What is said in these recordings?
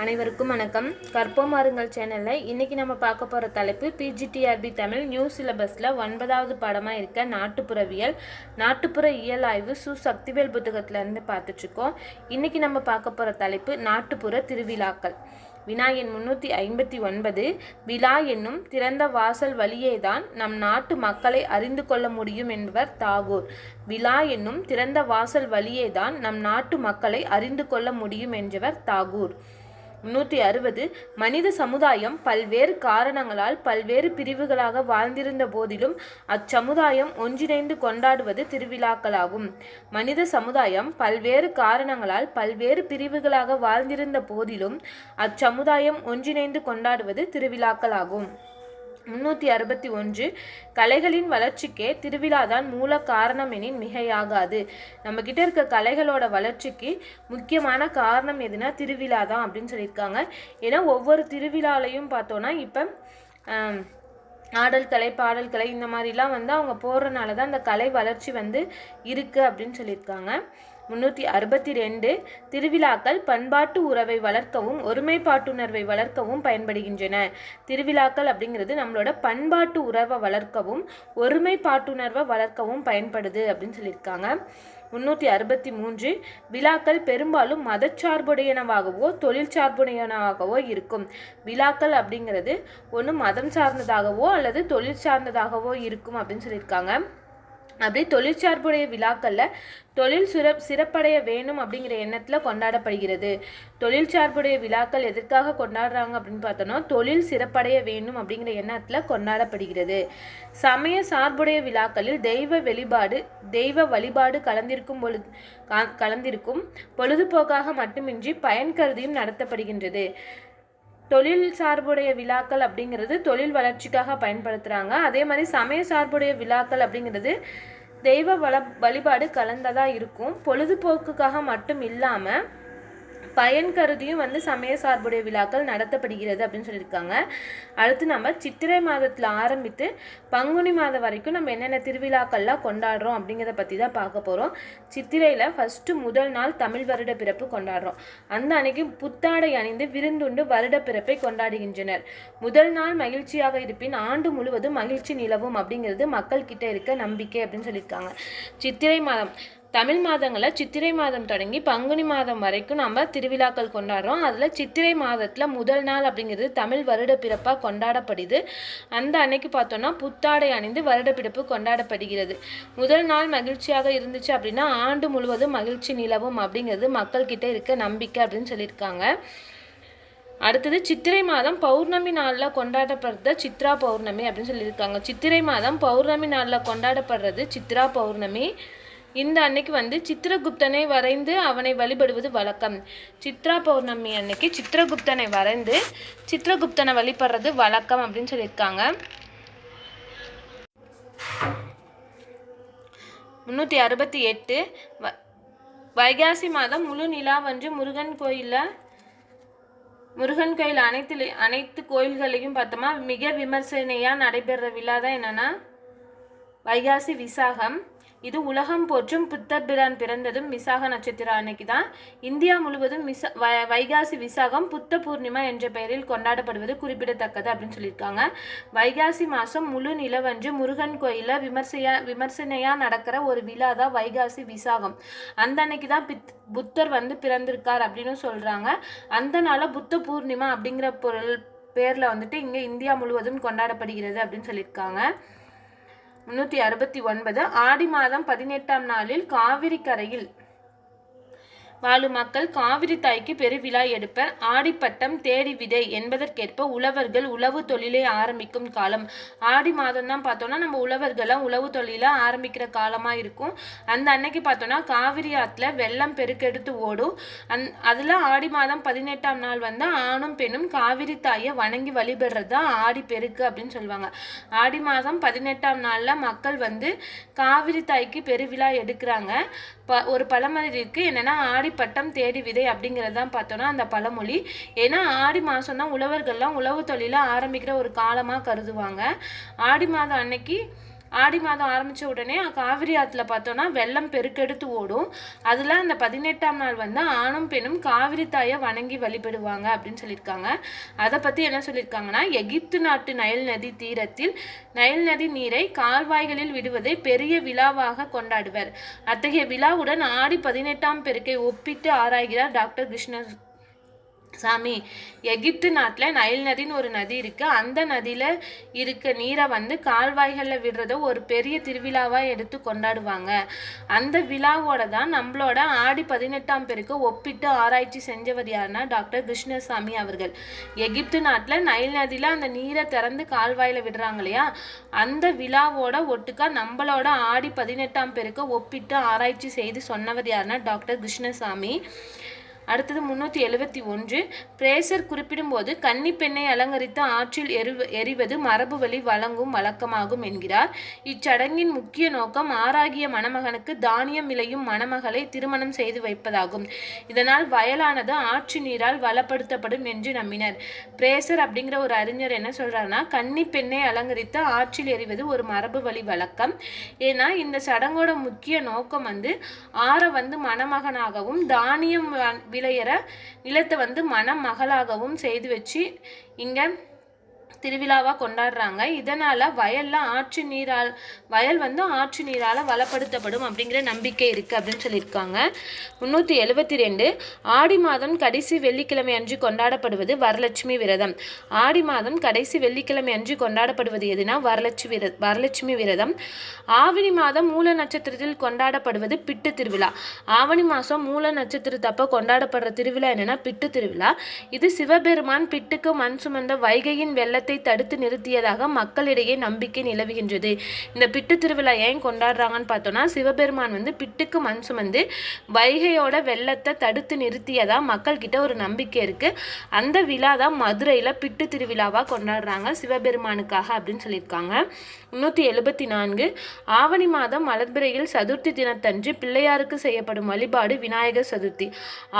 அனைவருக்கும் வணக்கம். கற்போம் சேனலில் இன்றைக்கி நம்ம பார்க்க போகிற தலைப்பு பிஜிடிஆர்பி தமிழ் நியூ சிலபஸில் ஒன்பதாவது பாடமாக இருக்க நாட்டுப்புறவியல். நாட்டுப்புற இயல் ஆய்வு சு சக்திவேல் புத்தகத்திலேருந்து பார்த்துட்ருக்கோம் இன்றைக்கி நம்ம பார்க்க போகிற தலைப்பு நாட்டுப்புற திருவிழாக்கள். வினா எண் முன்னூற்றி ஐம்பத்தி ஒன்பது. விழா என்னும் திறந்த வாசல் வழியேதான் நம் நாட்டு மக்களை அறிந்து கொள்ள முடியும் என்பவர் தாகூர். விழா என்னும் திறந்த வாசல் வழியேதான் நம் நாட்டு மக்களை அறிந்து கொள்ள முடியும் என்றவர் தாகூர். முன்னூற்றி அறுபது மனித சமுதாயம் பல்வேறு காரணங்களால் பல்வேறு பிரிவுகளாக வாழ்ந்திருந்த போதிலும் அச்சமுதாயம் ஒன்றிணைந்து கொண்டாடுவது திருவிழாக்களாகும். மனித சமுதாயம் பல்வேறு காரணங்களால் பல்வேறு பிரிவுகளாக வாழ்ந்திருந்த போதிலும் அச்சமுதாயம் ஒன்றிணைந்து கொண்டாடுவது திருவிழாக்களாகும். முன்னூற்றி அறுபத்தி ஒன்று கலைகளின் வளர்ச்சிக்கே திருவிழாதான் மூல காரணம் எனின் மிகையாகாது. நம்ம கிட்ட இருக்க கலைகளோட வளர்ச்சிக்கு முக்கியமான காரணம் எதுனா திருவிழா தான் அப்படின்னு சொல்லியிருக்காங்க. ஏன்னா ஒவ்வொரு திருவிழாலையும் பார்த்தோன்னா இப்போ ஆடல் கலை பாடல் கலை இந்த மாதிரிலாம் வந்து அவங்க போடுறனால தான் அந்த கலை வளர்ச்சி வந்து இருக்குது அப்படின்னு சொல்லியிருக்காங்க. முன்னூற்றி அறுபத்தி ரெண்டு திருவிழாக்கள் பண்பாட்டு உறவை வளர்க்கவும் ஒருமைப்பாட்டுணர்வை வளர்க்கவும் பயன்படுகின்றன. திருவிழாக்கள் அப்படிங்கிறது நம்மளோட பண்பாட்டு உறவை வளர்க்கவும் ஒருமைப்பாட்டுணர்வை வளர்க்கவும் பயன்படுது அப்படின்னு சொல்லியிருக்காங்க. முன்னூற்றி அறுபத்தி மூன்று விழாக்கள் பெரும்பாலும் மதச்சார்புடையனவாகவோ தொழில் சார்புடையனவாகவோ இருக்கும். விழாக்கள் அப்படிங்கிறது ஒன்று மதம் சார்ந்ததாகவோ அல்லது தொழில் சார்ந்ததாகவோ இருக்கும் அப்படின்னு சொல்லியிருக்காங்க. அப்படி தொழிற்சார்புடைய விழாக்களில் தொழில் சிறப் சிறப்படைய வேணும் அப்படிங்கிற எண்ணத்தில் கொண்டாடப்படுகிறது. தொழில் சார்புடைய விழாக்கள் எதற்காக கொண்டாடுறாங்க அப்படின்னு பார்த்தோன்னா தொழில் சிறப்படைய வேணும் அப்படிங்கிற எண்ணத்தில் கொண்டாடப்படுகிறது. சமய சார்புடைய விழாக்களில் தெய்வ வெளிப்பாடு தெய்வ வழிபாடு கலந்திருக்கும் பொழுது கலந்திருக்கும் பொழுதுபோக்காக மட்டுமின்றி பயன் கருதியும் நடத்தப்படுகின்றது. தொழில் சார்புடைய விழாக்கள் அப்படிங்கிறது தொழில் வளர்ச்சிக்காக பயன்படுத்துகிறாங்க அதே மாதிரி சமய சார்புடைய விழாக்கள் அப்படிங்கிறது தெய்வ வள வழிபாடு கலந்ததாக இருக்கும். பொழுதுபோக்குக்காக மட்டும் இல்லாமல் பயன் கருதியும் வந்து சமய சார்புடைய விழாக்கள் நடத்தப்படுகிறது அப்படின்னு சொல்லியிருக்காங்க. அடுத்து நம்ம சித்திரை மாதத்தில் ஆரம்பித்து பங்குனி மாதம் வரைக்கும் நம்ம என்னென்ன திருவிழாக்கள்லாம் கொண்டாடுறோம் அப்படிங்கிறத பற்றி தான் பார்க்க போகிறோம் சித்திரையில் ஃபஸ்ட்டு முதல் நாள் தமிழ் வருட பிறப்பு கொண்டாடுறோம். அந்த அன்னைக்கு புத்தாடை அணிந்து விருந்துண்டு வருட பிறப்பை கொண்டாடுகின்றனர். முதல் நாள் மகிழ்ச்சியாக இருப்பின் ஆண்டு முழுவதும் மகிழ்ச்சி நிலவும் அப்படிங்கிறது மக்கள் கிட்ட இருக்க நம்பிக்கை அப்படின்னு சொல்லியிருக்காங்க. சித்திரை மாதம் தமிழ் மாதங்களில் சித்திரை மாதம் தொடங்கி பங்குனி மாதம் வரைக்கும் நம்ம திருவிழாக்கள் கொண்டாடுறோம். அதில் சித்திரை மாதத்தில் முதல் நாள் அப்படிங்கிறது தமிழ் வருட பிறப்பாக கொண்டாடப்படுது. அந்த அன்னைக்கு பார்த்தோன்னா புத்தாடை அணிந்து வருட பிறப்பு கொண்டாடப்படுகிறது. முதல் நாள் மகிழ்ச்சியாக இருந்துச்சு அப்படின்னா ஆண்டு முழுவதும் மகிழ்ச்சி நிலவும் அப்படிங்கிறது மக்கள்கிட்ட இருக்க நம்பிக்கை அப்படின்னு சொல்லியிருக்காங்க. அடுத்தது சித்திரை மாதம் பௌர்ணமி நாளில் கொண்டாடப்படுறது சித்ரா பௌர்ணமி அப்படின்னு சொல்லியிருக்காங்க. சித்திரை மாதம் பௌர்ணமி நாளில் கொண்டாடப்படுறது சித்ரா பௌர்ணமி. இந்த அன்னைக்கு வந்து சித்திரகுப்தனை வரைந்து அவனை வழிபடுவது வழக்கம். சித்ரா பௌர்ணமி அன்னைக்கு சித்திரகுப்தனை வரைந்து சித்திரகுப்தனை வழிபடுறது வழக்கம் அப்படின்னு சொல்லியிருக்காங்க. முந்நூற்றி அறுபத்தி எட்டு. வ வைகாசி மாதம் முழு நிலாவன்று முருகன் கோயிலில் முருகன் கோயில் அனைத்து அனைத்து கோயில்களையும் பார்த்தோமா மிக விமர்சனையாக நடைபெற விழா தான் என்னென்னா வைகாசி விசாகம். இது உலகம் போற்றும் புத்தர் பிரான் பிறந்ததும் விசாக நட்சத்திரம் அன்னைக்கு தான். இந்தியா முழுவதும் விசா வைகாசி விசாகம் புத்த பூர்ணிமா என்ற பெயரில் கொண்டாடப்படுவது குறிப்பிடத்தக்கது அப்படின்னு சொல்லியிருக்காங்க. வைகாசி மாதம் முழு நிலவன்று முருகன் கோயிலில் விமர்சையா விமர்சனையாக நடக்கிற ஒரு விழா தான் வைகாசி விசாகம். அந்த அன்னைக்கு தான் பித் புத்தர் வந்து பிறந்திருக்கார் அப்படின்னு சொல்கிறாங்க அந்த நாளில் புத்த பூர்ணிமா அப்படிங்கிற பொருள் பேரில் வந்துட்டு இங்கே இந்தியா முழுவதும் கொண்டாடப்படுகிறது அப்படின்னு சொல்லியிருக்காங்க. முன்னூற்றி அறுபத்தி ஒன்பது ஆடி மாதம் பதினெட்டாம் நாளில் காவிரி கரையில் வாழும் மக்கள் காவிரி தாய்க்கு பெருவிழா எடுப்ப ஆடிப்பட்டம் தேடி விதை என்பதற்கேற்ப உழவர்கள் உழவு தொழிலை ஆரம்பிக்கும் காலம். ஆடி மாதம் தான் பார்த்தோன்னா நம்ம உழவர்கள்லாம் உழவு தொழிலை ஆரம்பிக்கிற காலமாக இருக்கும். அந்த அன்னைக்கு பார்த்தோன்னா காவிரி ஆற்றுல வெள்ளம் பெருக்கெடுத்து ஓடும். அந் அதில் ஆடி மாதம் பதினெட்டாம் நாள் வந்து ஆணும் பெண்ணும் காவிரி தாயை வணங்கி வழிபடுறது தான் ஆடி பெருக்கு அப்படின்னு சொல்லுவாங்க. ஆடி மாதம் பதினெட்டாம் நாளில் மக்கள் வந்து காவிரி தாய்க்கு பெருவிழா எடுக்கிறாங்க. ப ஒரு பழமொழி இருக்குது என்னென்னா ஆடி பட்டம் தேடி விதை அப்படிங்கிறது தான் பார்த்தோன்னா அந்த பழமொழி. ஏன்னா ஆடி மாதம் தான் உழவர்கள்லாம் உழவு தொழிலை ஆரம்பிக்கிற ஒரு காலமாக கருதுவாங்க. ஆடி மாதம் அன்னைக்கு ஆடி மாதம் ஆரம்பித்த உடனே காவிரி ஆற்றுல பார்த்தோன்னா வெள்ளம் பெருக்கெடுத்து ஓடும். அதில் அந்த பதினெட்டாம் நாள் வந்து ஆணும் பெண்ணும் காவிரி தாயை வணங்கி வழிபடுவாங்க அப்படின்னு சொல்லியிருக்காங்க. அதை பற்றி என்ன சொல்லியிருக்காங்கன்னா எகிப்து நாட்டு நயல் நதி தீரத்தில் நயல் நதி நீரை கால்வாய்களில் விடுவதை பெரிய விழாவாக கொண்டாடுவர். அத்தகைய விழாவுடன் ஆடி பதினெட்டாம் பெருக்கை ஒப்பிட்டு ஆராய்கிறார் டாக்டர் கிருஷ்ண சாமி எகிப்து நாட்டில் நைல் நதின்னு ஒரு நதி இருக்குது அந்த நதியில் இருக்க நீரை வந்து கால்வாய்களில் விடுறத ஒரு பெரிய திருவிழாவாக எடுத்து கொண்டாடுவாங்க. அந்த விழாவோட தான் நம்மளோட ஆடி பதினெட்டாம் பேருக்கு ஒப்பிட்டு ஆராய்ச்சி செஞ்சவர் யாருன்னா டாக்டர் கிருஷ்ணசாமி அவர்கள். எகிப்து நாட்டில் நைல் நதியில் அந்த நீரை திறந்து கால்வாயில் விடுறாங்க இல்லையா? அந்த விழாவோட ஒட்டுக்கா நம்மளோட ஆடி பதினெட்டாம் பேருக்கு ஒப்பிட்டு ஆராய்ச்சி செய்து சொன்னவர் யாருன்னா டாக்டர் கிருஷ்ணசாமி. அடுத்தது முன்னூற்றி எழுபத்தி ஒன்று. பிரேசர் குறிப்பிடும்போது கன்னி பெண்ணை அலங்கரித்து ஆற்றில் எரி எரிவது மரபு வழி வழங்கும் வழக்கமாகும் என்கிறார். இச்சடங்கின் முக்கிய நோக்கம் ஆறாகிய மணமகனுக்கு தானியம் விளையும் மணமகளை திருமணம் செய்து வைப்பதாகும். இதனால் வயலானது ஆற்று நீரால் வளப்படுத்தப்படும் என்று நம்பினர். பிரேசர் அப்படிங்கிற ஒரு அறிஞர் என்ன சொல்கிறாருன்னா கன்னி பெண்ணை அலங்கரித்து ஆற்றில் எறிவது ஒரு மரபு வழி வழக்கம். ஏன்னா இந்த சடங்கோட முக்கிய நோக்கம் வந்து ஆற வந்து மணமகனாகவும் தானியம் விளையிற நிலத்தை வந்து மணமகளாகவும் செய்து வச்சு இங்கே திருவிழாவாக கொண்டாடுறாங்க. இதனால் வயலில் ஆற்று நீரால் வயல் வந்து ஆற்று நீரால் வளப்படுத்தப்படும் அப்படிங்கிற நம்பிக்கை இருக்குது அப்படின்னு சொல்லியிருக்காங்க. முந்நூற்றி எழுபத்தி ரெண்டு ஆடி மாதம் கடைசி வெள்ளிக்கிழமை அன்று கொண்டாடப்படுவது வரலட்சுமி விரதம். ஆடி மாதம் கடைசி வெள்ளிக்கிழமை அன்று கொண்டாடப்படுவது எதுனா வரலட்சுமி விர வரலட்சுமி விரதம். ஆவணி மாதம் மூல நட்சத்திரத்தில் கொண்டாடப்படுவது பிட்டு திருவிழா. ஆவணி மாதம் மூல நட்சத்திரத்தப்போ கொண்டாடப்படுற திருவிழா என்னென்னா பிட்டு திருவிழா. இது சிவபெருமான் பிட்டுக்கு மண் சுமந்த வைகையின் வெள்ளத்தை தடுத்து நிறுத்தியதாக மக்களிடையே நம்பிக்கை நிலவுகின்றது. இந்த பிட்டு திருவிழா ஏன் கொண்டாடுறாங்கன்னு பார்த்தோம்னா சிவபெருமான் வந்து பிட்டுக்கு மண் சுமந்து வைகையோட வெள்ளத்தை தடுத்து நிறுத்தியதா மக்கள்கிட்ட ஒரு நம்பிக்கை இருக்கு. அந்த விழா தான் மதுரையில் பிட்டு திருவிழாவாக கொண்டாடுறாங்க சிவபெருமானுக்காக அப்படின்னு சொல்லியிருக்காங்க. முன்னூற்றி எழுபத்தி நான்கு ஆவணி மாதம் மலர்பிறையில் சதுர்த்தி தினத்தன்று பிள்ளையாருக்கு செய்யப்படும் வழிபாடு விநாயகர் சதுர்த்தி.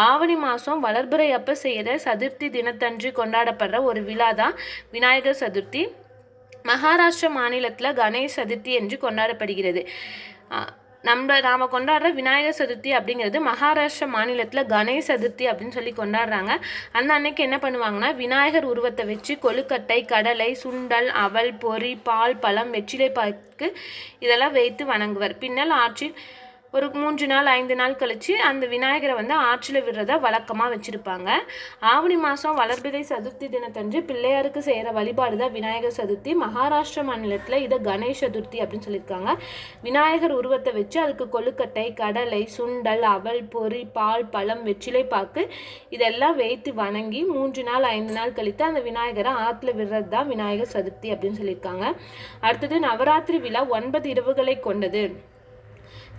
ஆவணி மாதம் வளர்பிறை அப்ப செய்கிற சதுர்த்தி தினத்தன்று கொண்டாடப்படுற ஒரு விழா தான் விநாயகர் சதுர்த்தி? மகாராஷ்டிர மாநிலத்தில் கணேஷ் சதுர்த்தி என்று கொண்டாடப்படுகிறது. நம்ம நாம் கொண்டாடுற விநாயகர் சதுர்த்தி அப்படிங்கிறது மகாராஷ்டிரா மாநிலத்தில் கணேஷ் சதுர்த்தி அப்படின்னு சொல்லி கொண்டாடுறாங்க. அந்த அன்னைக்கு என்ன பண்ணுவாங்கன்னா விநாயகர் உருவத்தை வச்சு கொழுக்கட்டை கடலை சுண்டல் அவல் பொரி பால் பழம் வெற்றிலை பாக்கு இதெல்லாம் வைத்து வணங்குவர். பின்னல் ஆற்றில் ஒரு மூன்று நாள் ஐந்து நாள் கழித்து அந்த விநாயகரை வந்து ஆற்றில் விடுறத வழக்கமாக வச்சுருப்பாங்க. ஆவணி மாதம் வளர்பிறை சதுர்த்தி தினத்தன்று பிள்ளையாருக்கு செய்கிற வழிபாடு தான் விநாயகர் சதுர்த்தி. மகாராஷ்டிரா மாநிலத்தில் இதை கணேஷ் சதுர்த்தி அப்படின்னு சொல்லியிருக்காங்க. விநாயகர் உருவத்தை வச்சு அதுக்கு கொழுக்கட்டை கடலை சுண்டல் அவல் பொறி பால் பழம் வெற்றிலை பாக்கு இதெல்லாம் வைத்து வணங்கி மூன்று நாள் ஐந்து நாள் கழித்து அந்த விநாயகரை ஆற்றுல விடுறது தான் விநாயகர் சதுர்த்தி அப்படின்னு சொல்லியிருக்காங்க. அடுத்தது நவராத்திரி விழா ஒன்பது இரவுகளை கொண்டது.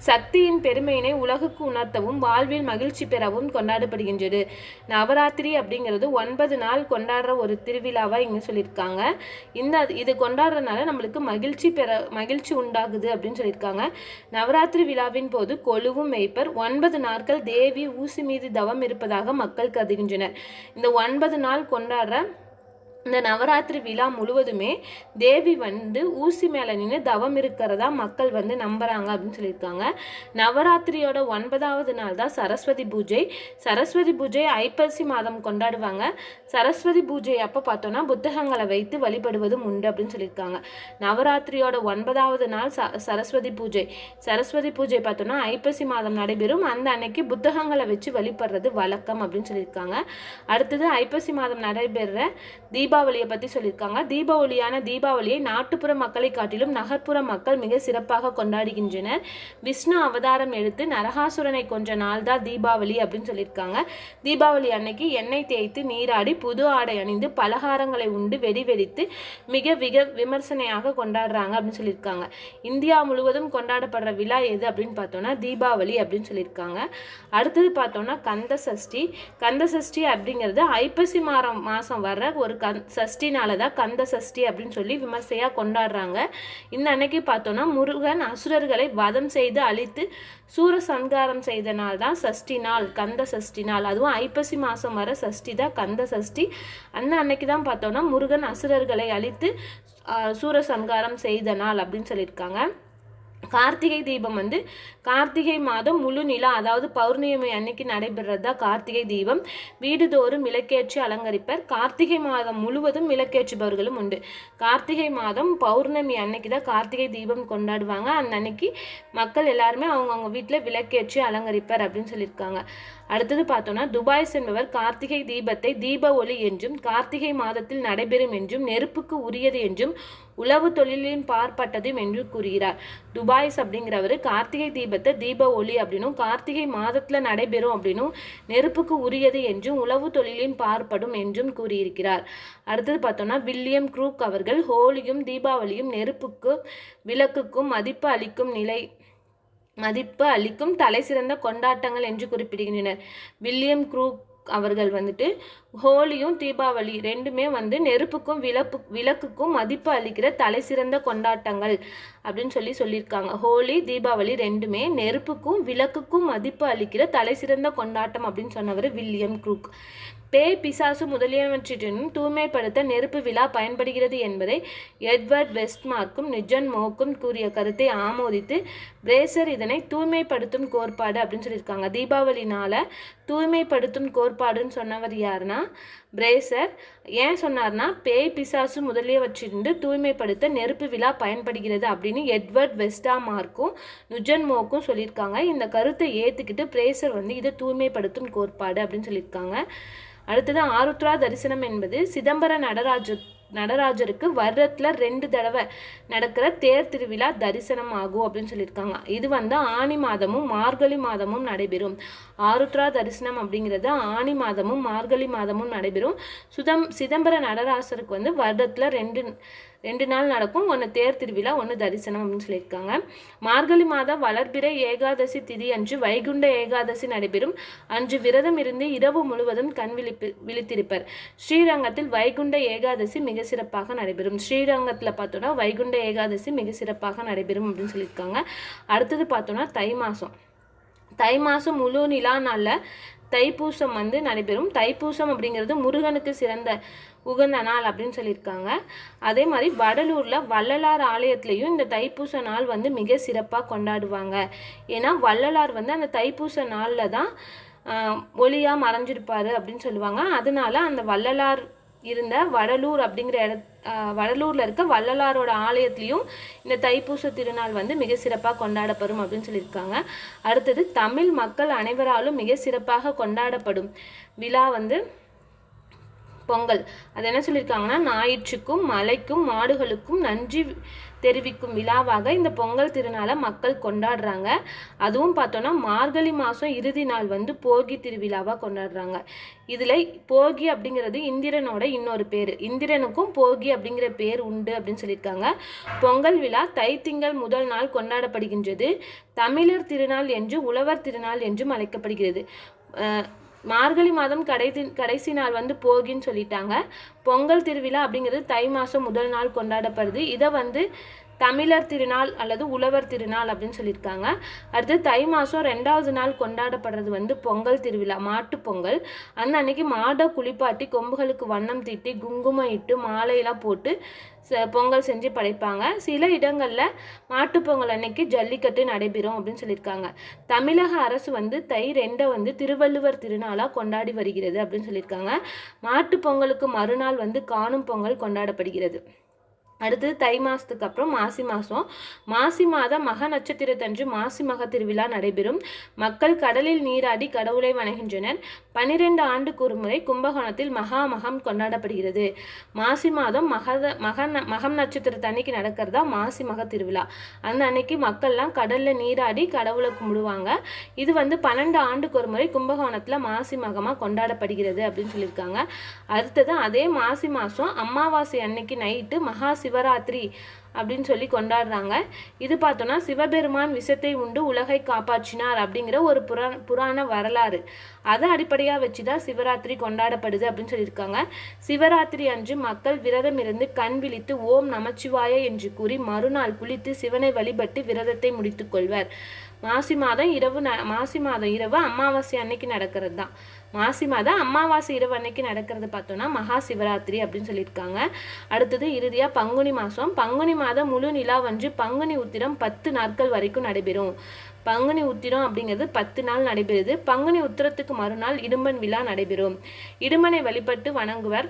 சக்தியின் பெருமையினை உலகுக்கு உணர்த்தவும் வாழ்வில் மகிழ்ச்சி பெறவும் கொண்டாடப்படுகின்றது. நவராத்திரி அப்படிங்கிறது ஒன்பது நாள் கொண்டாடுற ஒரு திருவிழாவாக இங்கே சொல்லியிருக்காங்க. இந்த இது கொண்டாடுறதுனால நம்மளுக்கு மகிழ்ச்சி பெற மகிழ்ச்சி உண்டாகுது அப்படின்னு சொல்லியிருக்காங்க. நவராத்திரி விழாவின் போது கொலுவும் மேய்ப்பர் ஒன்பது நாட்கள் தேவி ஊசி மீது தவம் இருப்பதாக மக்கள் கருதுகின்றனர். இந்த ஒன்பது நாள் கொண்டாடுற இந்த நவராத்திரி விழா முழுவதுமே தேவி வந்து ஊசி மேலே நின்று தவம் இருக்கிறதா மக்கள் வந்து நம்புறாங்க அப்படின்னு சொல்லியிருக்காங்க. நவராத்திரியோட ஒன்பதாவது நாள் தான் சரஸ்வதி பூஜை. சரஸ்வதி பூஜை ஐப்பசி மாதம் கொண்டாடுவாங்க. சரஸ்வதி பூஜை அப்போ பார்த்தோன்னா புத்தகங்களை வைத்து வழிபடுவதும் உண்டு அப்படின்னு சொல்லியிருக்காங்க. நவராத்திரியோட ஒன்பதாவது நாள் ச சரஸ்வதி பூஜை. சரஸ்வதி பூஜை பார்த்தோன்னா ஐப்பசி மாதம் நடைபெறும். அந்த அன்னைக்கு புத்தகங்களை வச்சு வழிபடுறது வழக்கம் அப்படின்னு சொல்லியிருக்காங்க. அடுத்தது ஐப்பசி மாதம் நடைபெறுற தீபாவளியை பற்றி சொல்லியிருக்காங்க. தீபாவளியான தீபாவளியை நாட்டுப்புற மக்களை காட்டிலும் நகர்ப்புற மக்கள் மிக சிறப்பாக கொண்டாடுகின்றனர். விஷ்ணு அவதாரம் எடுத்து நரகாசுரனை கொன்ற நாள் தான் தீபாவளி அப்படின்னு சொல்லியிருக்காங்க. தீபாவளி அன்னைக்கு எண்ணெய் தேய்த்து நீராடி புது ஆடை அணிந்து பலகாரங்களை உண்டு வெடி வெடித்து மிக மிக விமர்சனையாக கொண்டாடுறாங்க அப்படின்னு சொல்லியிருக்காங்க. இந்தியா முழுவதும் கொண்டாடப்படுற விழா எது அப்படின்னு பார்த்தோன்னா தீபாவளி அப்படின்னு சொல்லியிருக்காங்க. அடுத்தது பார்த்தோன்னா கந்த சஷ்டி கந்த சஷ்டி அப்படிங்கிறது ஐப்பசி மாதம் மாதம் வர்ற ஒரு கந் சஷ்டினால தான் கந்த சஷ்டி அப்படின்னு சொல்லி விமர்சையாக கொண்டாடுறாங்க. இந்த அன்னைக்கு பார்த்தோன்னா முருகன் அசுரர்களை வதம் செய்து அழித்து சூர சங்காரம் செய்த நாள் தான் சஷ்டி நாள் கந்த சஷ்டி நாள். அதுவும் ஐப்பசி மாதம் வர சஷ்டி தான் கந்த சஷ்டி. அந்த அன்னைக்கு தான் பார்த்தோன்னா முருகன் அசுரர்களை அழித்து சூர சங்காரம் செய்த நாள் அப்படின்னு சொல்லியிருக்காங்க. கார்த்திகை தீபம் வந்து கார்த்திகை மாதம் முழு நிலா அதாவது பௌர்ணமி அன்னைக்கு நடைபெறுறது தான் கார்த்திகை தீபம். வீடுதோறும் விளக்கேற்றி அலங்கரிப்பர். கார்த்திகை மாதம் முழுவதும் விளக்கேற்றுபவர்களும் உண்டு. கார்த்திகை மாதம் பௌர்ணமி அன்னைக்கு தான் கார்த்திகை தீபம் கொண்டாடுவாங்க. அந்த அன்னைக்கு மக்கள் எல்லாருமே அவங்கவுங்க வீட்டில் விளக்கேற்றி அலங்கரிப்பர் அப்படின்னு சொல்லியிருக்காங்க. அடுத்தது பார்த்தோம்னா துபாய்ஸ் என்பவர் கார்த்திகை தீபத்தை தீப ஒளி என்றும் கார்த்திகை மாதத்தில் நடைபெறும் என்றும் நெருப்புக்கு உரியது என்றும் உளவு தொழிலின் பார்ப்பட்டதும் என்று கூறுகிறார். துபாய்ஸ் அப்படிங்கிறவர் கார்த்திகை தீபத்தை தீப ஒளி அப்படின்னும் கார்த்திகை மாதத்தில் நடைபெறும் அப்படின்னும் நெருப்புக்கு உரியது என்றும் உளவு தொழிலின் பார்ப்படும் என்றும் கூறியிருக்கிறார். அடுத்தது பார்த்தோம்னா வில்லியம் க்ரூக் அவர்கள் ஹோலியும் தீபாவளியும் நெருப்புக்கு விளக்குக்கும் மதிப்பு அளிக்கும் நிலை மதிப்பு அளிக்கும் தலைசிறந்த கொண்டாட்டங்கள் என்று குறிப்பிடுகின்றனர். வில்லியம் க்ரூக் அவர்கள் வந்துட்டு ஹோலியும் தீபாவளி ரெண்டுமே வந்து நெருப்புக்கும் விளப்பு விளக்குக்கும் மதிப்பு அளிக்கிற தலைசிறந்த கொண்டாட்டங்கள் அப்படின்னு சொல்லி சொல்லியிருக்காங்க. ஹோலி தீபாவளி ரெண்டுமே நெருப்புக்கும் விளக்குக்கும் மதிப்பு அளிக்கிற தலைசிறந்த கொண்டாட்டம் அப்படின்னு சொன்னவர் வில்லியம் குரூக். பேய் பிசாசு முதலியவற்றினும் தூய்மைப்படுத்த நெருப்பு விழா பயன்படுகிறது என்பதை எட்வர்ட் வெஸ்ட்மார்க்கும் நிஜன் மோக்கும் கூறிய கருத்தை ஆமோதித்து பிரேசர் இதனை தூய்மைப்படுத்தும் கோட்பாடு அப்படின்னு சொல்லியிருக்காங்க. தீபாவளினால தூய்மைப்படுத்தும் கோட்பாடுன்னு சொன்னவர் யாருன்னா பிரேசர். ஏன் சொன்னார்னா பேய் பிசாசு முதலியவற்றிலிருந்து தூய்மைப்படுத்த நெருப்பு விழா பயன்படுகிறது அப்படின்னு எட்வர்ட் வெஸ்டாமார்க்கும் நுஜன் மோக்கும் சொல்லியிருக்காங்க. இந்த கருத்தை ஏற்றுக்கிட்டு பிரேசர் வந்து இதை தூய்மைப்படுத்தும் கோட்பாடு அப்படின்னு சொல்லியிருக்காங்க. அடுத்தது ஆருத்ரா தரிசனம் என்பது சிதம்பர நடராஜ நடராஜருக்கு வருடத்தில் ரெண்டு தடவை நடக்கிற தேர் திருவிழா தரிசனம் ஆகும் அப்படின்னு சொல்லியிருக்காங்க. இது வந்து ஆனி மாதமும் மார்கழி மாதமும் நடைபெறும். ஆருத்ரா தரிசனம் அப்படிங்கிறது ஆனி மாதமும் மார்கழி மாதமும் நடைபெறும். சுதம் சிதம்பர நடராசருக்கு வந்து வருடத்தில் ரெண்டு ரெண்டு நாள் நடக்கும். ஒன்று தேர் திருவிழா ஒன்று தரிசனம் அப்படின்னு சொல்லியிருக்காங்க. மார்கழி மாதம் வளர்பிறை ஏகாதசி திதி அன்று வைகுண்ட ஏகாதசி நடைபெறும். அன்று விரதம் இருந்து இரவு முழுவதும் கண் விழிப்பு விழித்திருப்பர். ஸ்ரீரங்கத்தில் வைகுண்ட ஏகாதசி மிக சிறப்பாக நடைபெறும். ஸ்ரீரங்கத்தில் பார்த்தோன்னா வைகுண்ட ஏகாதசி மிக சிறப்பாக நடைபெறும் அப்படின்னு சொல்லியிருக்காங்க. அடுத்தது பார்த்தோன்னா தை மாதம் தை மாதம் முழு நிலா நாளில் தைப்பூசம் வந்து நடைபெறும். தைப்பூசம் அப்படிங்கிறது முருகனுக்கு சிறந்த உகந்த நாள் அப்படின்னு சொல்லியிருக்காங்க. அதே மாதிரி வடலூரில் வள்ளலார் ஆலயத்துலேயும் இந்த தைப்பூச நாள் வந்து மிக சிறப்பாக கொண்டாடுவாங்க. ஏன்னா வள்ளலார் வந்து அந்த தைப்பூச நாளில் தான் ஒளியாக மறைஞ்சிருப்பார் அப்படின்னு சொல்லுவாங்க. அதனால அந்த வள்ளலார் இருந்த வடலூர் அப்படிங்கிற இட வடலூரில் இருக்க வள்ளலாரோட ஆலயத்துலேயும் இந்த தைப்பூச திருநாள் வந்து மிக சிறப்பாக கொண்டாடப்படும் அப்படின்னு சொல்லியிருக்காங்க. அடுத்தது தமிழ் மக்கள் அனைவராலும் மிக சிறப்பாக கொண்டாடப்படும் விழா வந்து பொங்கல். அது என்ன சொல்லியிருக்காங்கன்னா ஞாயிற்றுக்கும் மலைக்கும் மாடுகளுக்கும் நன்றி தெரிவிக்கும் விழாவாக இந்த பொங்கல் திருநாளை மக்கள் கொண்டாடுறாங்க. அதுவும் பார்த்தோன்னா மார்கழி மாதம் இறுதி நாள் வந்து போகி திருவிழாவாக கொண்டாடுறாங்க. இதில் போகி அப்படிங்கிறது இந்திரனோட இன்னொரு பேர். இந்திரனுக்கும் போகி அப்படிங்கிற பேர் உண்டு அப்படின்னு சொல்லியிருக்காங்க பொங்கல் விழா தைத்திங்கள் முதல் நாள் கொண்டாடப்படுகின்றது. தமிழர் திருநாள் என்று உழவர் திருநாள் என்றும் அழைக்கப்படுகிறது. மார்கழி மாதம் கடைசி கடைசி நாள் வந்து போகின்னு சொல்லிட்டாங்க. பொங்கல் திருவிழா அப்படிங்கிறது தை மாதம் முதல் நாள் கொண்டாடப்படுது. இதை வந்து தமிழர் திருநாள் அல்லது உழவர் திருநாள் அப்படின்னு சொல்லியிருக்காங்க. அடுத்து தை மாதம் ரெண்டாவது நாள் கொண்டாடப்படுறது வந்து பொங்கல் திருவிழா மாட்டு பொங்கல். அந்த அன்னைக்கு மாடை குளிப்பாட்டி கொம்புகளுக்கு வண்ணம் தீட்டி குங்குமம் இட்டு மாலையெல்லாம் போட்டு ச- பொங்கல் செஞ்சு படைப்பாங்க. சில இடங்களில் மாட்டுப்பொங்கல் அன்னைக்கு ஜல்லிக்கட்டு நடைபெறும் அப்படின்னு சொல்லியிருக்காங்க. தமிழக அரசு வந்து தை ரெண்டை வந்து திருவள்ளுவர் திருநாளாக கொண்டாடி வருகிறது அப்படின்னு சொல்லியிருக்காங்க. மாட்டுப் பொங்கலுக்கு மறுநாள் வந்து காணும் பொங்கல் கொண்டாடப்படுகிறது. அடுத்தது தை மாதத்துக்கு அப்புறம் மாசி மாதம் மாசி மாதம் மக நட்சத்திரத்தன்று மாசி மக திருவிழா நடைபெறும். மக்கள் கடலில் நீராடி கடவுளை வணங்குகின்றனர். பனிரெண்டு ஆண்டுக்கு ஒரு முறை கும்பகோணத்தில் மகாமகம் கொண்டாடப்படுகிறது. மாசி மாதம் மகத மக ந- மகம் நட்சத்திரத்தன்னைக்கு நடக்கிறதா மாசி மக திருவிழா. அந்த அன்னைக்கு மக்கள்லாம் கடலில் நீராடி கடவுளை கும்பிடுவாங்க. இது வந்து பன்னெண்டு ஆண்டுக்கு ஒரு முறை கும்பகோணத்தில் மாசி மகமாக கொண்டாடப்படுகிறது அப்படின்னு சொல்லியிருக்காங்க. அடுத்தது அதே மாசி மாதம் அமாவாசை அன்னைக்கு நைட்டு மகா சிவராத்திரி அப்படின்னு சொல்லி கொண்டாடுறாங்க. இது பார்த்தோன்னா சிவபெருமான் விஷத்தை உண்டு உலகை காப்பாற்றினார் அப்படிங்கிற ஒரு புரா புராண வரலாறு. அதை அடிப்படையாக வச்சு தான் சிவராத்திரி கொண்டாடப்படுது அப்படின்னு சொல்லியிருக்காங்க. சிவராத்திரி அன்று மக்கள் விரதம் இருந்து கண் விழித்து ஓம் நமச்சிவாய என்று கூறி மறுநாள் குளித்து சிவனை வழிபட்டு விரதத்தை முடித்துக் கொள்வர். மாசி மாதம் இரவு ந மாசி மாதம் இரவு அமாவாசை அன்னைக்கு நடக்கிறது தான். மாசி மாதம் அமாவாசை இரவு அன்னைக்கு நடக்கிறது பார்த்தோன்னா மகா சிவராத்திரி அப்படின்னு சொல்லியிருக்காங்க. அடுத்தது இறுதியாக பங்குனி மாதம் பங்குனி மாதம் முழு நிலா வந்து பங்குனி உத்திரம் பத்து நாட்கள் வரைக்கும் நடைபெறும். பங்குனி உத்திரம் அப்படிங்கிறது பத்து நாள் நடைபெறுது. பங்குனி உத்திரத்துக்கு மறுநாள் இடும்பன் விழா நடைபெறும். இடும்பனை வழிபட்டு வணங்குவர்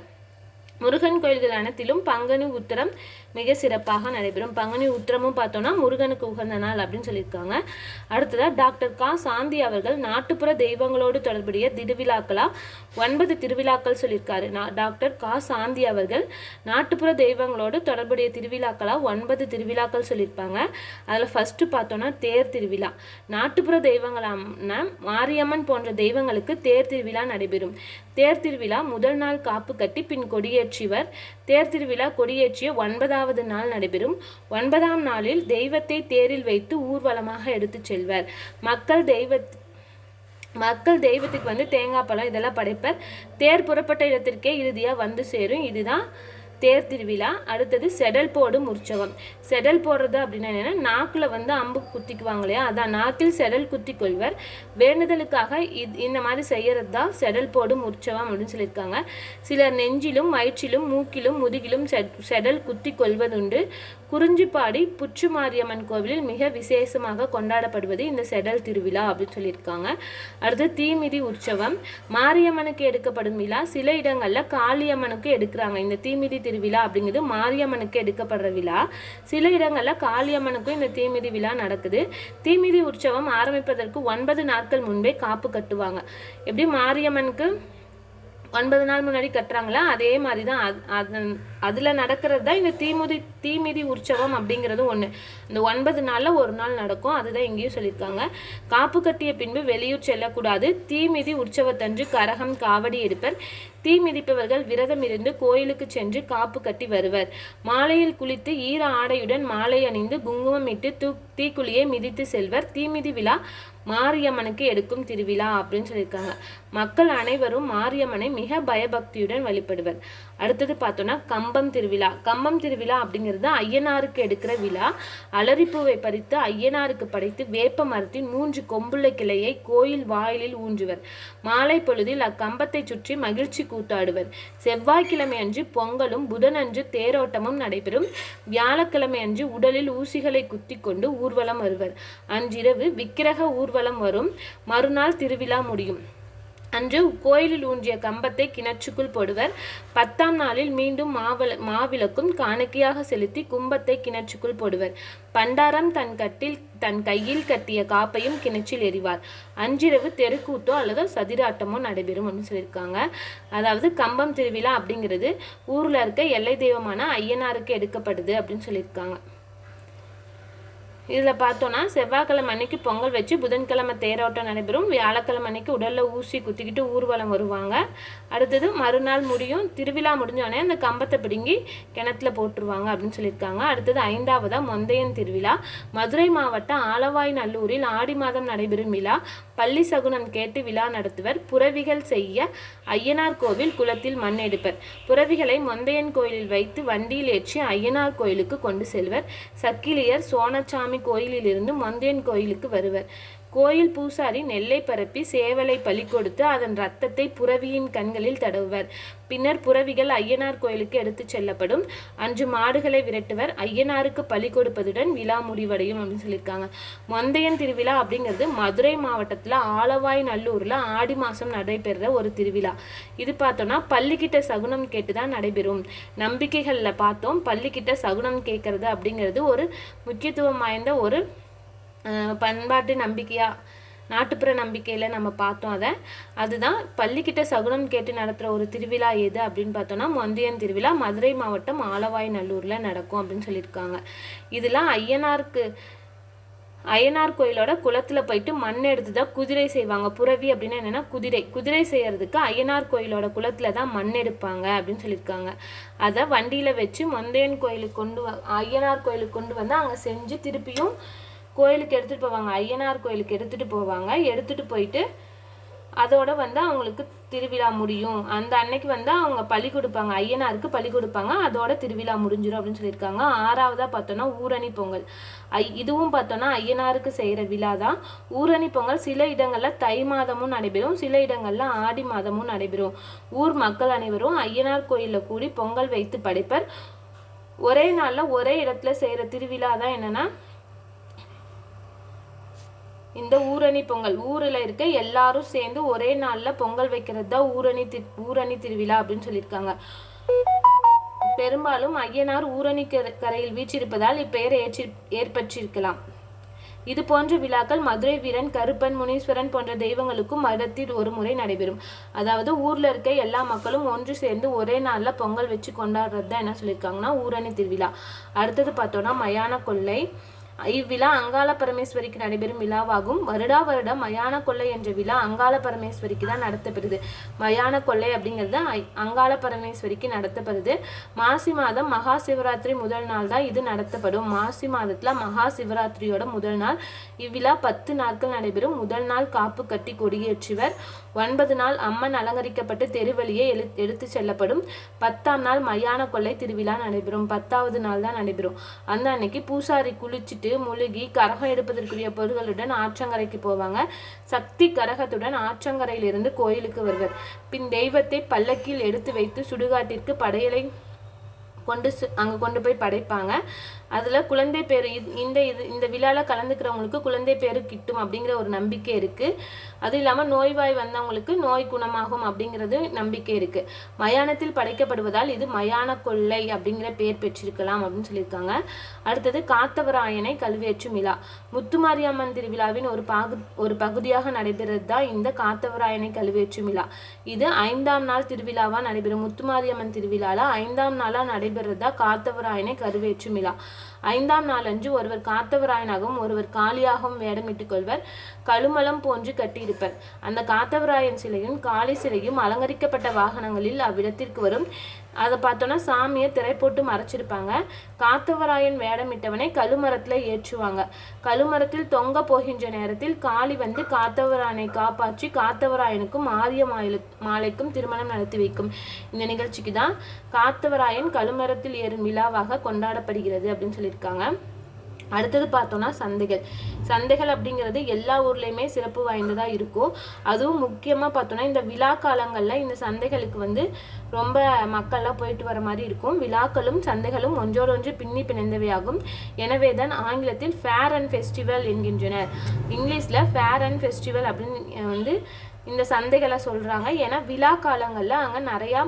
முருகன் கோயில்கள் அனைத்திலும் பங்குனி உத்திரம் மிக சிறப்பாக நடைபெறும். பங்குனி உத்திரமும் பார்த்தோன்னா முருகனுக்கு உகந்த நாள் அப்படின்னு சொல்லியிருக்காங்க. அடுத்ததாக டாக்டர் கா. சாந்தி அவர்கள் நாட்டுப்புற தெய்வங்களோடு தொடர்புடைய திருவிழாக்களாக ஒன்பது திருவிழாக்கள் சொல்லியிருக்காரு. நான் டாக்டர் கா. சாந்தி அவர்கள் நாட்டுப்புற தெய்வங்களோடு தொடர்புடைய திருவிழாக்களாக ஒன்பது திருவிழாக்கள் சொல்லியிருப்பாங்க. அதில் ஃபஸ்ட்டு பார்த்தோன்னா தேர் திருவிழா. நாட்டுப்புற தெய்வங்களான மாரியம்மன் போன்ற தெய்வங்களுக்கு தேர் திருவிழா நடைபெறும். தேர் திருவிழா முதல் நாள் காப்பு கட்டி பின் கொடியேற்றிவர் தேர் திருவிழா கொடியேற்றிய ஒன்பதாவது நாள் நடைபெறும். ஒன்பதாம் நாளில் தெய்வத்தை தேரில் வைத்து ஊர்வலமாக எடுத்துச் செல்வர். மக்கள் தெய்வ மக்கள் தெய்வத்துக்கு வந்து தேங்காய் பழம் இதெல்லாம் படைப்பர். தேர் புறப்பட்ட இடத்திற்கே இறுதியாக வந்து சேரும். இதுதான் தேர் திருவிழா அடுத்தது செடல் போடும் உற்சவம். செடல் போடுறது அப்படின்னா என்னென்னா நாக்கில் வந்து அம்பு குத்திக்குவாங்க இல்லையா? அதான் நாக்கில் செடல் குத்தி கொள்வர் வேண்டுதலுக்காக இது இந்த மாதிரி செய்கிறது தான் செடல் போடும் உற்சவம் அப்படின்னு சொல்லியிருக்காங்க. சிலர் நெஞ்சிலும் வயிற்றிலும் மூக்கிலும் முதுகிலும் செடல் குத்தி கொள்வதுண்டு குறிஞ்சிப்பாடி புற்று மாரியம்மன் கோவிலில் மிக விசேஷமாக கொண்டாடப்படுவது இந்த செடல் திருவிழா அப்படின்னு சொல்லியிருக்காங்க. அடுத்து தீமிதி உற்சவம். மாரியம்மனுக்கு எடுக்கப்படும் விழா. சில இடங்களில் காளியம்மனுக்கு எடுக்கிறாங்க. இந்த தீமிதி திருவிழா அப்படிங்கிறது மாரியம்மனுக்கு எடுக்கப்படுற விழா. சில இடங்களில் காளியம்மனுக்கும் இந்த தீமிதி விழா நடக்குது. தீமிதி உற்சவம் ஆரம்பிப்பதற்கு ஒன்பது நாட்கள் முன்பே காப்பு கட்டுவாங்க. எப்படி? மாரியம்மனுக்கு ஒன்பது நாள் முன்னாடி கட்டுறாங்களா? அதே மாதிரி தான் அதில் நடக்கிறது தான் இந்த தீமுதி தீமிதி உற்சவம் அப்படிங்கிறது ஒன்று இந்த ஒன்பது நாளில் ஒரு நாள் நடக்கும் அதுதான் இங்கேயும் சொல்லியிருக்காங்க. காப்பு கட்டிய பின்பு வெளியூர் செல்லக்கூடாது. தீமிதி உற்சவத்தன்று கரகம் காவடி எடுப்பர். தீ மிதிப்பவர்கள் விரதம் இருந்து கோயிலுக்கு சென்று காப்பு கட்டி வருவர். மாலையில் குளித்து ஈர ஆடையுடன் மாலை அணிந்து குங்குமம் இட்டு தூ தீக்குழியை மிதித்து செல்வர். தீமிதி விழா மாரியம்மனுக்கு எடுக்கும் திருவிழா அப்படின்னு சொல்லியிருக்காங்க. மக்கள் அனைவரும் மாரியம்மனை மிக பயபக்தியுடன் வழிபடுவர். அடுத்தது பார்த்தோன்னா கம்பம் திருவிழா. கம்பம் திருவிழா அப்படிங்கிறது ஐயனாருக்கு எடுக்கிற விழா. அலரிப்பூவை பறித்து ஐயனாருக்கு படைத்து வேப்ப மரத்தின் மூன்று கொம்புள்ள கிளையை கோயில் வாயிலில் ஊன்றுவர். மாலை பொழுதில் அக்கம்பத்தை சுற்றி மகிழ்ச்சி கூத்தாடுவர். செவ்வாய்க்கிழமை அன்று பொங்கலும் புதனன்று தேரோட்டமும் நடைபெறும். வியாழக்கிழமை அன்று உடலில் ஊசிகளை குத்தி கொண்டு ஊர்வலம் வருவர். அன்றிரவு விக்கிரக ஊர்வலம் வரும். மறுநாள் திருவிழா முடியும். அன்று கோயிலில் ஊன்றிய கம்பத்தை கிணற்றுக்குள் போடுவர். பத்தாம் நாளில் மீண்டும் மாவிள மாவிளக்கும் காணிக்கையாக செலுத்தி கும்பத்தை கிணற்றுக்குள் போடுவர். பண்டாரம் தன் கட்டில் தன் கையில் கட்டிய காப்பையும் கிணற்றில் எறிவார். அன்றிரவு தெருக்கூத்தோ அல்லது சதிராட்டமோ நடைபெறும் அப்படின்னு சொல்லியிருக்காங்க. அதாவது கம்பம் திருவிழா அப்படிங்கிறது ஊரில் இருக்க எல்லை தெய்வமான ஐயனாருக்கு எடுக்கப்படுது அப்படின்னு சொல்லியிருக்காங்க. இதில் பார்த்தோன்னா செவ்வாய்க்கிழமை அன்னைக்கு பொங்கல் வச்சு புதன்கிழமை தேரோட்டம் நடைபெறும். வியாழக்கிழமை அன்னைக்கு உடலில் ஊசி குத்திக்கிட்டு ஊர்வலம் வருவாங்க. அடுத்தது மறுநாள் முடியும். திருவிழா முடிஞ்சோடனே அந்த கம்பத்தை பிடுங்கி கிணத்துல போட்டுருவாங்க அப்படின்னு சொல்லியிருக்காங்க. அடுத்தது ஐந்தாவதாக மொந்தையன் திருவிழா. மதுரை மாவட்டம் ஆலவாய் நல்லூரில் ஆடி மாதம் நடைபெறும் விழா. பள்ளி சகுனம் கேட்டு விழா நடத்துவர். புறவிகள் செய்ய ஐயனார் கோவில் குளத்தில் மண் எடுப்பர். புறவிகளை மொந்தையன் கோயிலில் வைத்து வண்டியில் ஏற்றி ஐயனார் கோயிலுக்கு கொண்டு செல்வர். சக்கிலியர் சோனச்சாமி கோயிலிலிருந்து மொந்தையன் கோயிலுக்கு வருவர். கோயில் பூசாரி நெல்லை பரப்பி சேவலை பலி கொடுத்து அதன் ரத்தத்தை புறவியின் கண்களில் தடவுவர். பின்னர் புறவிகள் ஐயனார் கோயிலுக்கு எடுத்துச் செல்லப்படும். அன்று மாடுகளை விரட்டுவர். ஐயனாருக்கு பலி கொடுப்பதுடன் விழா முடிவடையும் அப்படின்னு சொல்லியிருக்காங்க. மொந்தையன் திருவிழா அப்படிங்கிறது மதுரை மாவட்டத்தில் ஆலவாய் நல்லூரில் ஆடி மாதம் நடைபெறுற ஒரு திருவிழா. இது பார்த்தோம்னா பள்ளிக்கிட்ட சகுனம் கேட்டு தான் நடைபெறும். நம்பிக்கைகளில் பார்த்தோம் பள்ளிக்கிட்ட சகுனம் கேட்கறது அப்படிங்கிறது ஒரு முக்கியத்துவம் வாய்ந்த ஒரு பண்பாட்டு நம்பிக்கையாக நாட்டுப்புற நம்பிக்கையில் நம்ம பார்த்தோம் அதை. அதுதான் பள்ளிக்கிட்ட சகுனம் கேட்டு நடத்துகிற ஒரு திருவிழா எது அப்படின்னு பார்த்தோன்னா மொந்தியன் திருவிழா மதுரை மாவட்டம் ஆலவாய் நல்லூரில் நடக்கும் அப்படின்னு சொல்லியிருக்காங்க. இதெல்லாம் ஐயனாருக்கு அய்யனார் கோயிலோட குளத்தில் போயிட்டு மண் எடுத்து தான் குதிரை செய்வாங்க. புறவி அப்படின்னா என்னென்னா குதிரை. குதிரை செய்யறதுக்கு அய்யனார் கோயிலோட குளத்தில் தான் மண் எடுப்பாங்க அப்படின்னு சொல்லியிருக்காங்க. அதை வண்டியில் வச்சு மொந்தையன் கோயிலுக்கு கொண்டு வ அய்யனார் கோயிலுக்கு கொண்டு வந்து அங்கே செஞ்சு திருப்பியும் கோயிலுக்கு எடுத்துகிட்டு போவாங்க. அய்யனார் கோயிலுக்கு எடுத்துகிட்டு போவாங்க. எடுத்துகிட்டு போயிட்டு அதோட வந்து அவங்களுக்கு திருவிழா முடியும். அந்த அன்னைக்கு வந்து அவங்க பழி கொடுப்பாங்க. ஐயனாருக்கு பழி கொடுப்பாங்க. அதோட திருவிழா முடிஞ்சிடும் அப்படின்னு சொல்லியிருக்காங்க. ஆறாவதாக பார்த்தோன்னா ஊரணி பொங்கல். ஐ இதுவும் பார்த்தோன்னா ஐயனாருக்கு செய்கிற விழா தான். ஊரணி பொங்கல் சில இடங்களில் தை மாதமும் நடைபெறும். சில இடங்களில் ஆடி மாதமும் நடைபெறும். ஊர் மக்கள் அனைவரும் ஐயனார் கோயிலில் கூடி பொங்கல் வைத்து படைப்பர். ஒரே நாளில் ஒரே இடத்துல செய்கிற திருவிழா தான் என்னென்னா இந்த ஊரணி பொங்கல். ஊரில் இருக்க எல்லாரும் சேர்ந்து ஒரே நாளில் பொங்கல் வைக்கிறது தான் ஊரணி தி ஊரணி திருவிழா அப்படின்னு சொல்லியிருக்காங்க. பெரும்பாலும் ஐயனார் ஊரணி கரையில் வீச்சிருப்பதால் இப்பெயர் ஏற்றி ஏற்பட்டிருக்கலாம் இது போன்ற விழாக்கள் மதுரை வீரன் கருப்பன் முனீஸ்வரன் போன்ற தெய்வங்களுக்கும் மதத்தில் ஒரு முறை நடைபெறும். அதாவது ஊர்ல இருக்க எல்லா மக்களும் ஒன்று சேர்ந்து ஒரே நாள்ல பொங்கல் வச்சு கொண்டாடுறது தான் என்ன சொல்லியிருக்காங்கன்னா ஊரணி திருவிழா. அடுத்தது பார்த்தோம்னா மயான கொள்ளை. இவ்விழா அங்காள பரமேஸ்வரிக்கு நடைபெறும் விழாவாகும். வருடா வருடம் மயான கொள்ளை என்ற விழா அங்காள பரமேஸ்வரிக்கு தான் நடத்தப்படுது. மயான கொள்ளை அப்படிங்கிறது அங்காள பரமேஸ்வரிக்கு நடத்தப்படுது. மாசி மாதம் மகா சிவராத்திரி முதல் நாள் தான் இது நடத்தப்படும். மாசி மாதத்துல மகா சிவராத்திரியோட முதல் நாள். இவ்விழா பத்து நாட்கள் நடைபெறும். முதல் நாள் காப்பு கட்டி கொடியேற்றுவர். ஒன்பது நாள் அம்மன் அலங்கரிக்கப்பட்டு தெருவழியே எழு எடுத்து செல்லப்படும். பத்தாம் நாள் மயான கொள்ளை திருவிழா நடைபெறும். பத்தாவது நாள் தான் நடைபெறும். அந்த அன்னைக்கு பூசாரி குளிச்சுட்டு முழுகி கரகம் எடுப்பதற்குரிய பொருள்களுடன் ஆற்றங்கரைக்கு போவாங்க. சக்தி கரகத்துடன் ஆற்றங்கரையிலிருந்து கோயிலுக்கு வருவர். பின் தெய்வத்தை பல்லக்கில் எடுத்து வைத்து சுடுகாட்டிற்கு படையலை கொண்டு அங்கே கொண்டு போய் படைப்பாங்க. அதில் குழந்தை பேர் இந்த இது இந்த விழாவில் கலந்துக்கிறவங்களுக்கு குழந்தை பேர் கிட்டும் அப்படிங்கிற ஒரு நம்பிக்கை இருக்குது அதுவும் இல்லாமல் நோய்வாய் வந்தவங்களுக்கு நோய் குணமாகும் அப்படிங்கிறது நம்பிக்கை இருக்குது மயானத்தில் படைக்கப்படுவதால் இது மயான கொள்ளை அப்படிங்கிற பேர் பெற்றிருக்கலாம் அப்படின்னு சொல்லியிருக்காங்க. அடுத்தது காத்தவராயனை கல்வியேற்றும் விழா. முத்துமாரியம்மன் திருவிழாவின் ஒரு பாகு ஒரு பகுதியாக நடைபெறுறது தான் இந்த காத்தவராயனை கல்வியேற்றும் விழா. இது ஐந்தாம் நாள் திருவிழாவாக நடைபெறும். முத்துமாரியம்மன் திருவிழாவில் ஐந்தாம் நாளாக நடைபெறுறதா காத்தவராயனை கருவேற்றும் விழா. ஐந்தாம் நாளன்று ஒருவர் காத்தவராயனாகவும் ஒருவர் காளியாகவும் வேடமிட்டுக் கொள்வர். கழுமலம் போன்று கட்டியிருப்பர். அந்த காத்தவராயன் சிலையும் காளி சிலையும் அலங்கரிக்கப்பட்ட வாகனங்களில் அவ்விடத்திற்கு வரும் அதை பார்த்தோன்னா சாமியை திரை போட்டு மறைச்சிருப்பாங்க. காத்தவராயன் வேடமிட்டவனை கழுமரத்தில் ஏற்றுவாங்க. கழுமரத்தில் தொங்க போகின்ற நேரத்தில் காளி வந்து காத்தவராயனை காப்பாற்றி காத்தவராயனுக்கும் ஆரிய மாலைக்கும் திருமணம் நடத்தி வைக்கும். இந்த நிகழ்ச்சிக்கு தான் காத்தவராயன் கழுமரத்தில் ஏறும் விழாவாக கொண்டாடப்படுகிறது அப்படின்னு சொல்லியிருக்காங்க. அடுத்தது பார்த்தோன்னா சந்தைகள். சந்தைகள் அப்படிங்கிறது எல்லா ஊர்லேயுமே சிறப்பு வாய்ந்ததாக இருக்கும். அதுவும் முக்கியமாக பார்த்தோன்னா இந்த விழா காலங்களில் இந்த சந்தைகளுக்கு வந்து ரொம்ப மக்கள்லாம் போயிட்டு வர மாதிரி இருக்கும். விழாக்களும் சந்தைகளும் ஒன்றோடொன்று பின்னி பிணைந்தவையாகும். எனவே தான் ஆங்கிலத்தில் ஃபேர் அண்ட் ஃபெஸ்டிவல் என்கின்றனர். இங்கிலீஷில் ஃபேர் அண்ட் ஃபெஸ்டிவல் அப்படின்னு வந்து இந்த சந்தைகளை சொல்கிறாங்க ஏன்னா விழா காலங்களில் அங்கே நிறையா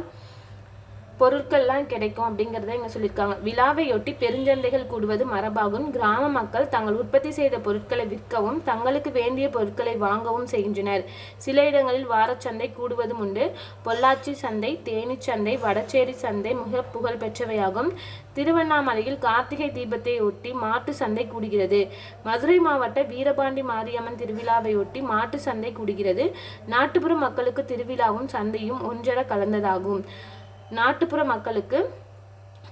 பொருட்கள்லாம் கிடைக்கும் அப்படிங்கிறத இங்கே சொல்லியிருக்காங்க. விழாவையொட்டி பெருஞ்சந்தைகள் கூடுவது மரபாகும். கிராம மக்கள் தங்கள் உற்பத்தி செய்த பொருட்களை விற்கவும் தங்களுக்கு வேண்டிய பொருட்களை வாங்கவும் செய்கின்றனர். சில இடங்களில் வாரச்சந்தை கூடுவதும் உண்டு. பொள்ளாச்சி சந்தை தேனி சந்தை வடச்சேரி சந்தை மிக புகழ் பெற்றவையாகும். திருவண்ணாமலையில் கார்த்திகை தீபத்தை ஒட்டி மாட்டு சந்தை கூடுகிறது. மதுரை மாவட்ட வீரபாண்டி மாரியம்மன் திருவிழாவையொட்டி மாட்டு சந்தை கூடுகிறது. நாட்டுப்புற மக்களுக்கு திருவிழாவும் சந்தையும் ஒன்றர கலந்ததாகும். நாட்டுப்புற மக்களுக்கு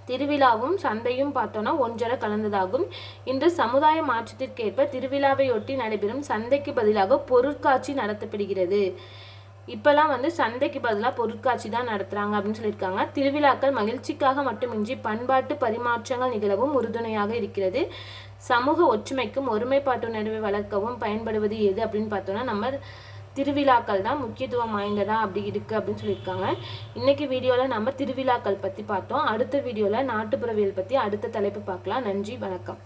திருவிழாவும் சந்தையும் பார்த்தோன்னா ஒன்றரை கலந்ததாகும். இன்று சமுதாய மாற்றத்திற்கேற்ப திருவிழாவையொட்டி நடைபெறும் சந்தைக்கு பதிலாக பொருட்காட்சி நடத்தப்படுகிறது. இப்போல்லாம் வந்து சந்தைக்கு பதிலாக பொருட்காட்சி தான் நடத்துகிறாங்க அப்படின்னு சொல்லியிருக்காங்க. திருவிழாக்கள் மகிழ்ச்சிக்காக மட்டுமின்றி பண்பாட்டு பரிமாற்றங்கள் நிகழவும் உறுதுணையாக இருக்கிறது. சமூக ஒற்றுமைக்கும் ஒருமைப்பாட்டு உணர்வை வளர்க்கவும் பயன்படுவது எது அப்படின்னு பார்த்தோன்னா நம்ம திருவிழாக்கள் தான் முக்கியத்துவம் வாய்ந்ததா அப்படி இருக்குது அப்படின்னு சொல்லியிருக்காங்க. இன்றைக்கி வீடியோவில் நம்ம திருவிழாக்கள் பற்றி பார்த்தோம். அடுத்த வீடியோவில் நாட்டுப்புறவியல் பற்றி அடுத்த தலைப்பு பார்க்கலாம். நன்றி வணக்கம்.